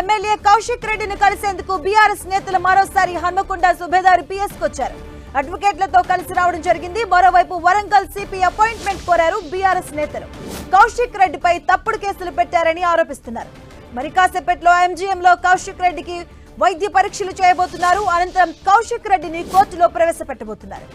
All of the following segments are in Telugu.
ఎమ్మెల్యే కౌశిక్ రెడ్డిని కలిసేందుకు బీఆర్ఎస్ నేతలు మరోసారి హన్మకొండ సుబేదారి పిఎస్ వచ్చారు. అడ్వకేట్లతో కలిసి రావడం జరిగింది. మరోవైపు వరంగల్ సిపి అపాయింట్మెంట్ కోరారు బీఆర్ఎస్ నేతలు. కౌశిక్ రెడ్డిపై తప్పుడు కేసులు పెట్టారని ఆరోపిస్తున్నారు. మరి కాసేపట్లో ఎంజీఎంలో కౌశిక్ రెడ్డికి వైద్య పరీక్షలు చేయబోతున్నారు. అనంతరం కౌశిక్ రెడ్డిని కోర్టులో ప్రవేశపెట్టబోతున్నారు.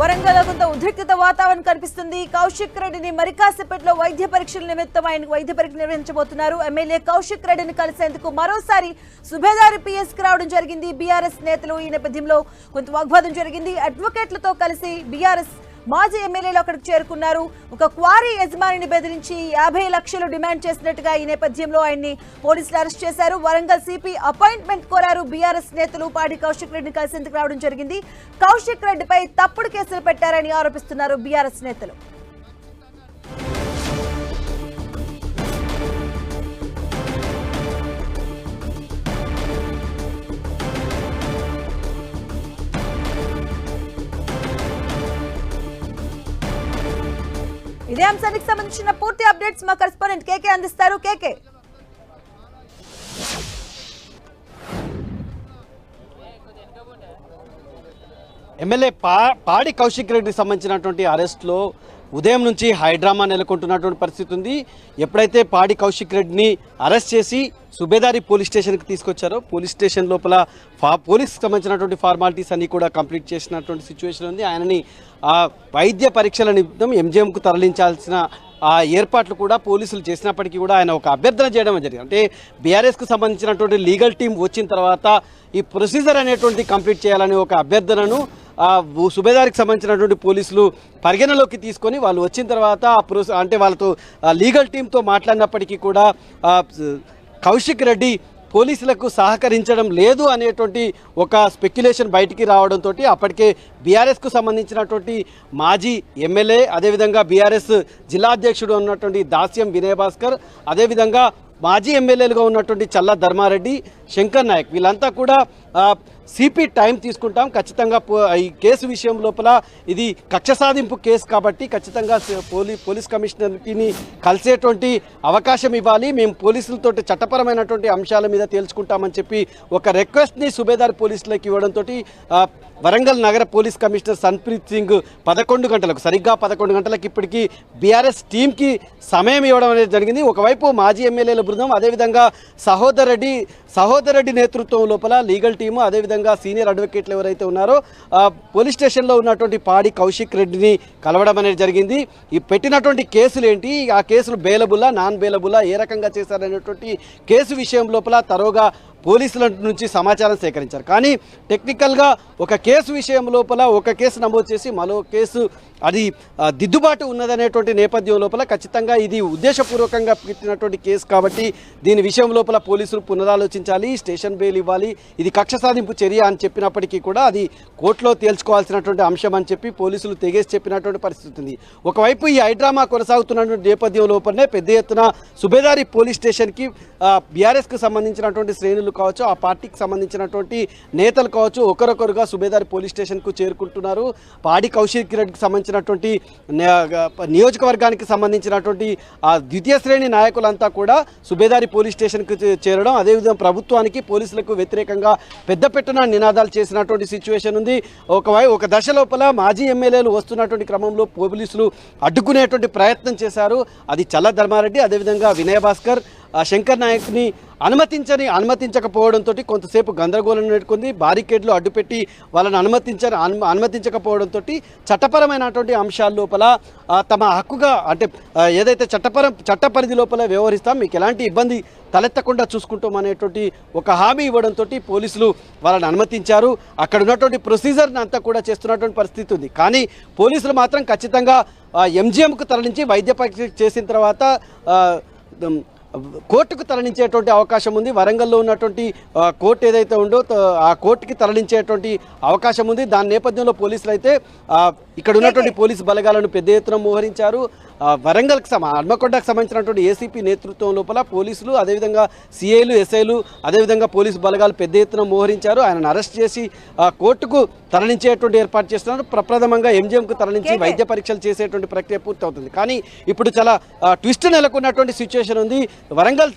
వరంగల్ కొంత ఉద్రిక్తత వాతావరణం కనిపిస్తుంది. కౌశిక్ రెడ్డిని మరికాసేపట్లో వైద్య పరీక్షల నిమిత్తం ఆయనకు వైద్య పరీక్ష నిర్వహించబోతున్నారు. ఎమ్మెల్యే కౌశిక్ రెడ్డిని కలిసేందుకు మరోసారి సుభేదారి పిఎస్కి రావడం జరిగింది. బీఆర్ఎస్ నేతలు ఈ నేపథ్యంలో కొంత వాగ్వాదం జరిగింది. అడ్వకేట్లతో కలిసి బీఆర్ఎస్ మాజీ ఎమ్మెల్యేలు అక్కడికి చేరుకున్నారు. ఒక క్వారీ యజమానిని బెదిరించి యాభై లక్షలు డిమాండ్ చేసినట్టుగా ఈ నేపథ్యంలో ఆయన్ని పోలీసులు అరెస్ట్ చేశారు. వరంగల్ సిపి అపాయింట్మెంట్ కోరారు. బీఆర్ఎస్ నేతలు పాడి కౌశిక్ రెడ్డిని కలిసేందుకు రావడం జరిగింది. కౌశిక్ రెడ్డిపై తప్పుడు కేసులు పెట్టారని ఆరోపిస్తున్నారు బీఆర్ఎస్ నేతలు. ఇదే అంశానికి సంబంధించిన పూర్తి అప్డేట్స్ మా కరెస్పాండెంట్ కేకే అందిస్తారు. కేకే. ఎమ్మెల్యే పా పాడి కౌశిక్ రెడ్డికి సంబంధించినటువంటి అరెస్ట్లో ఉదయం నుంచి హైడ్రామా నెలకొంటున్నటువంటి పరిస్థితి ఉంది. ఎప్పుడైతే పాడి కౌశిక్ రెడ్డిని అరెస్ట్ చేసి సుబేదారి పోలీస్ స్టేషన్కి తీసుకొచ్చారో పోలీస్ స్టేషన్ లోపల ఫా పోలీస్కి సంబంధించినటువంటి ఫార్మాలిటీస్ అన్నీ కూడా కంప్లీట్ చేసినటువంటి సిచ్యువేషన్ ఉంది. ఆయనని ఆ వైద్య పరీక్షల నిమిత్తం ఎంజిఎంకు తరలించాల్సిన ఆ ఏర్పాట్లు కూడా పోలీసులు చేసినప్పటికీ కూడా ఆయన ఒక అభ్యర్థన చేయడం జరిగింది. అంటే బీఆర్ఎస్కు సంబంధించినటువంటి లీగల్ టీం వచ్చిన తర్వాత ఈ ప్రొసీజర్ అనేటువంటి కంప్లీట్ చేయాలనే ఒక అభ్యర్థనను ఆ సుబేదారికి సంబంధించినటువంటి పోలీసులు పరిగణలోకి తీసుకొని వాళ్ళు వచ్చిన తర్వాత ఆ అంటే వాళ్ళతో లీగల్ టీంతో మాట్లాడినప్పటికీ కూడా కౌశిక్ రెడ్డి పోలీసులకు సహకరించడం లేదు అనేటువంటి ఒక స్పెక్యులేషన్ బయటికి రావడంతో అప్పటికే బీఆర్ఎస్కు సంబంధించినటువంటి మాజీ ఎమ్మెల్యే అదేవిధంగా బీఆర్ఎస్ జిల్లా అధ్యక్షుడు ఉన్నటువంటి దాస్యం వినయ్ భాస్కర్ అదేవిధంగా మాజీ ఎమ్మెల్యేలుగా ఉన్నటువంటి చల్ల ధర్మారెడ్డి శంకర్ నాయక్. వీళ్ళంతా కూడా సిపి టైం తీసుకుంటాం. ఖచ్చితంగా పో- ఈ కేసు విషయం లోపల ఇది కక్ష సాధింపు కేసు కాబట్టి ఖచ్చితంగా పోలీ పోలీస్ కమిషనర్ని కలిసేటువంటి అవకాశం ఇవ్వాలి. మేము పోలీసులతో చట్టపరమైనటువంటి అంశాల మీద తేల్చుకుంటామని చెప్పి ఒక రిక్వెస్ట్ని సుబేదార్ పోలీసులకు ఇవ్వడంతో వరంగల్ నగర పోలీస్ కమిషనర్ సన్ప్రీత్ సింగ్ పదకొండు గంటలకు సరిగ్గా పదకొండు గంటలకు ఇప్పటికీ బీఆర్ఎస్ టీంకి సమయం ఇవ్వడం అనేది జరిగింది. ఒకవైపు మాజీ ఎమ్మెల్యేల బృందం అదేవిధంగా సహోదర్ సహోదరెడ్డి నేతృత్వం లోపల లీగల్ టీము అదేవిధంగా సీనియర్ అడ్వకేట్లు ఎవరైతే ఉన్నారో పోలీస్ స్టేషన్లో ఉన్నటువంటి పాడి కౌశిక్ రెడ్డిని కలవడం అనేది జరిగింది. ఈ పెట్టినటువంటి కేసులు ఏంటి? ఆ కేసులు బేలబుల్లా నాన్ బేలబుల్లా ఏ రకంగా చేశారనేటువంటి కేసు విషయం లోపల తరోగా పోలీసుల నుంచి సమాచారం సేకరించారు. కానీ టెక్నికల్గా ఒక కేసు విషయం లోపల ఒక కేసు నమోదు చేసి మరో కేసు అది దిద్దుబాటు ఉన్నదనేటువంటి నేపథ్యం లోపల ఖచ్చితంగా ఇది ఉద్దేశపూర్వకంగా పెట్టినటువంటి కేసు కాబట్టి దీని విషయం లోపల పోలీసులు పునరాలోచించాలి స్టేషన్ బెయిల్ ఇవ్వాలి ఇది కక్ష సాధింపు చర్య అని చెప్పినప్పటికీ కూడా అది కోర్టులో తేల్చుకోవాల్సినటువంటి అంశం అని చెప్పి పోలీసులు తెగేసి చెప్పినటువంటి పరిస్థితి ఉంది. ఒకవైపు ఈ హైడ్రామా కొనసాగుతున్నటువంటి నేపథ్యం లోపలనే పెద్ద ఎత్తున సుబేదారి పోలీస్ స్టేషన్కి బీఆర్ఎస్కి సంబంధించినటువంటి శ్రేణులు కావచ్చు ఆ పార్టీకి సంబంధించినటువంటి నేతలు కావచ్చు ఒకరొకరుగా సుబేదారి పోలీస్ స్టేషన్కు చేరుకుంటున్నారు. పాడి కౌశిక్ రెడ్డికి సంబంధించినటువంటి నియోజకవర్గానికి సంబంధించినటువంటి ఆ ద్వితీయ శ్రేణి నాయకులంతా కూడా సుబేదారి పోలీస్ స్టేషన్కి చేరడం. అదేవిధంగా ప్రభుత్వానికి పోలీసులకు వ్యతిరేకంగా పెద్ద నినాదాలు చేసినటువంటి సిచ్యువేషన్ ఉంది. ఒకవై ఒక దశ లోపల మాజీ ఎమ్మెల్యేలు వస్తున్నటువంటి క్రమంలో పోలీసులు అడ్డుకునేటువంటి ప్రయత్నం చేశారు. అది చల్ల ధర్మారెడ్డి అదేవిధంగా వినయ భాస్కర్ శంకర్ నాయక్ని అనుమతించని అనుమతించకపోవడంతో కొంతసేపు గందరగోళం నెట్టుకుంది. బారికేడ్లు అడ్డుపెట్టి వాళ్ళని అనుమతించని అను అనుమతించకపోవడంతో చట్టపరమైనటువంటి అంశాల లోపల తమ హక్కుగా అంటే ఏదైతే చట్టపర చట్ట పరిధి లోపల వ్యవహరిస్తాం మీకు ఎలాంటి ఇబ్బంది తలెత్తకుండా చూసుకుంటాం అనేటువంటి ఒక హామీ ఇవ్వడంతో పోలీసులు వాళ్ళని అనుమతించారు. అక్కడ ఉన్నటువంటి ప్రొసీజర్ని అంతా కూడా చేస్తున్నటువంటి పరిస్థితి ఉంది. కానీ పోలీసులు మాత్రం ఖచ్చితంగా ఎంజిఎంకు తరలించి వైద్య పరీక్ష చేసిన తర్వాత కోర్టుకు తరలించేటువంటి అవకాశం ఉంది. వరంగల్లో ఉన్నటువంటి కోర్టు ఏదైతే ఉందో ఆ కోర్టుకి తరలించేటువంటి అవకాశం ఉంది. దాని నేపథ్యంలో పోలీసులు అయితే ఇక్కడ ఉన్నటువంటి పోలీసు బలగాలను పెద్ద ఎత్తున మోహరించారు. వరంగల్కి సమ హన్మకొండకు సంబంధించినటువంటి ఏసీపీ నేతృత్వం లోపల పోలీసులు అదేవిధంగా సిఐలు ఎస్ఐలు అదేవిధంగా పోలీసు బలగాలు పెద్ద ఎత్తున మోహరించారు. ఆయనను అరెస్ట్ చేసి కోర్టుకు తరలించేటువంటి ఏర్పాటు చేస్తున్నారు. ప్రప్రథమంగా ఎంజిఎంకు తరలించి. వైద్య పరీక్షలు చేసేటువంటి ప్రక్రియ పూర్తవుతుంది. కానీ ఇప్పుడు చాలా ట్విస్ట్ నెలకొన్నటువంటి సిచ్యువేషన్ ఉంది. వరంగల్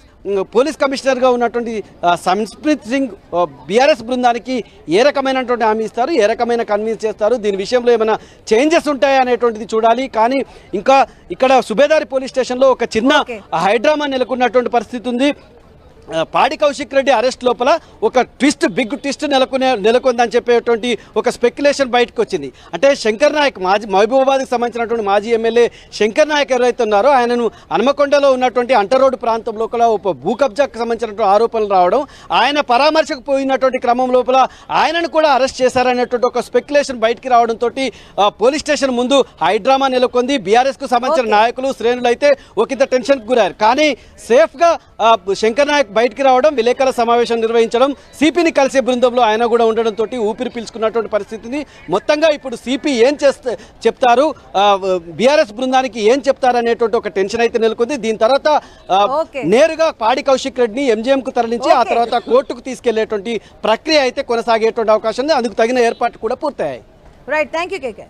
పోలీస్ కమిషనర్గా ఉన్నటువంటి ఆ, సంస్ప్రీత్ సింగ్ బీఆర్ఎస్ బృందానికి ఏ రకమైనటువంటి హామీ ఇస్తారు? ఏ రకమైన కన్విన్స్ చేస్తారు? దీని విషయంలో ఏమైనా చేంజెస్ ఉంటాయా అనేటువంటిది చూడాలి. కానీ ఇంకా ఇక్కడ సుబేదారి పోలీస్ స్టేషన్లో ఒక చిన్న. హైడ్రామా నెలకొన్నటువంటి పరిస్థితి ఉంది. పాడి కౌశిక్ రెడ్డి అరెస్ట్ లోపల ఒక ట్విస్ట్ బిగ్ ట్విస్ట్ నెలకొనే నెలకొందని చెప్పేటువంటి ఒక స్పెక్యులేషన్ బయటకు వచ్చింది. అంటే శంకర్ నాయక్ మాజీ మహబూబాబాద్కి సంబంధించినటువంటి మాజీ ఎమ్మెల్యే శంకర్ నాయక్ ఎవరైతే ఉన్నారో ఆయనను హనుమకొండలో ఉన్నటువంటి అంటరోడ్ ప్రాంతం లోపల ఒక భూ కబ్జాకు సంబంధించినటువంటి ఆరోపణలు రావడం ఆయన పరామర్శకు పోయినటువంటి క్రమం లోపల ఆయనను కూడా అరెస్ట్ చేశారనేటువంటి ఒక స్పెక్యులేషన్ బయటికి రావడంతో పోలీస్ స్టేషన్ ముందు హైడ్రామా నెలకొంది. బీఆర్ఎస్కు సంబంధించిన. నాయకులు శ్రేణులు అయితే ఒకంత టెన్షన్కి గురారు కానీ సేఫ్గా శంకర్ నాయక్ బయటికి రావడం విలేకరుల సమావేశం నిర్వహించడం సిపిని కలిసే బృందంలో ఆయన కూడా ఉండడంతో ఊపిరి పీల్చుకున్నటువంటి పరిస్థితి ఉంది మొత్తంగా ఇప్పుడు సిపి ఏం చేస్తే చెప్తారు? బీఆర్ఎస్ బృందానికి ఏం చెప్తారు అనేటువంటి ఒక టెన్షన్ అయితే నెలకొంది. దీని తర్వాత. నేరుగా పాడి కౌశిక్ రెడ్డిని ఎంజిఎంకు తరలించి ఆ. తర్వాత కోర్టుకు తీసుకెళ్ళేటువంటి ప్రక్రియ అయితే కొనసాగేటువంటి అవకాశం ఉంది. అందుకు తగిన ఏర్పాట్లు కూడా పూర్తయ్యాయి. Right thank you KK